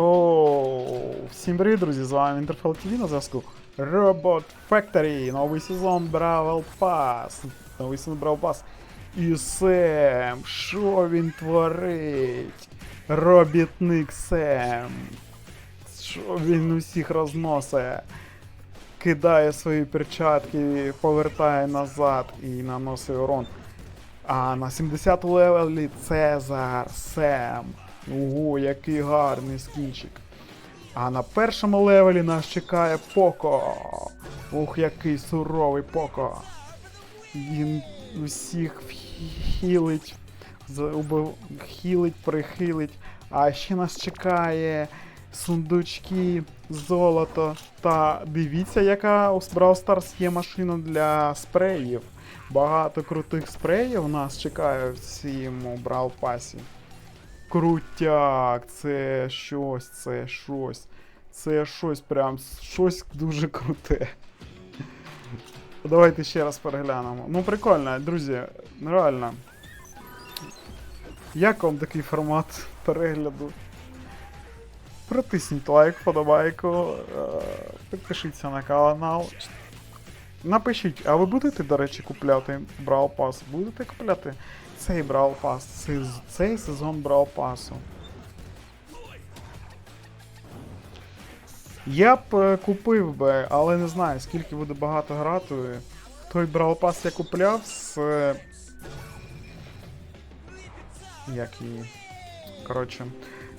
О, всім привіт, друзі! З вами Interfell TV на зв'язку. Robot Factory, новий сезон Бравл Pass. Новий сезон Бравл Pass. І Сем, що він творить? Робітник Сем. Що він усіх розносить? Кидає свої перчатки, повертає назад і наносить урон. А на 70 левелі Цезар Сем. Ого, який гарний скінчик. А на першому левелі нас чекає Поко. Ух, який суровий Поко. Він усіх хілить, з- убив- хілить, прихилить. А ще нас чекає сундучки, золото. Та дивіться, яка у Brawl Stars є машина для спреїв. Багато крутих спреїв нас чекає в цьому Brawl Пасі. Крутяк, це щось, це щось. Це щось прям щось дуже круте. Давайте ще раз переглянемо. Ну, прикольно, друзі, реально. Як вам такий формат перегляду? Протисніть лайк, вподобайку, е, підпишіться на канал. Напишіть, а ви будете, до речі, купляти Brawl Pass? Будете купляти цей Brawl Pass, цей, цей сезон Brawl Pass? Я б е, купив би, але не знаю, скільки буде багато грати. Той Brawl Pass я купляв з. е, Як її. Коротше.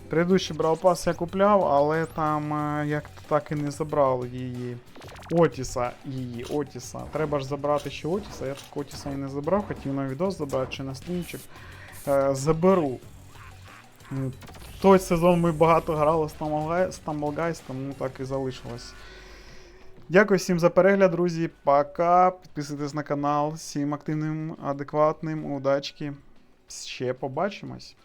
Предыдущий Pass я купляв, але там е, як так і не забрав її. Отіса її, Отіса. Треба ж забрати ще Отіса. Я так Отіса і не забрав, хотів на відос забрати чи на стрімчик. Е, заберу. Той сезон ми багато грали з Guys, тому так і залишилось. Дякую всім за перегляд, друзі. Пока. Підписуйтесь на канал. Всім активним, адекватним, удачки. Ще побачимось.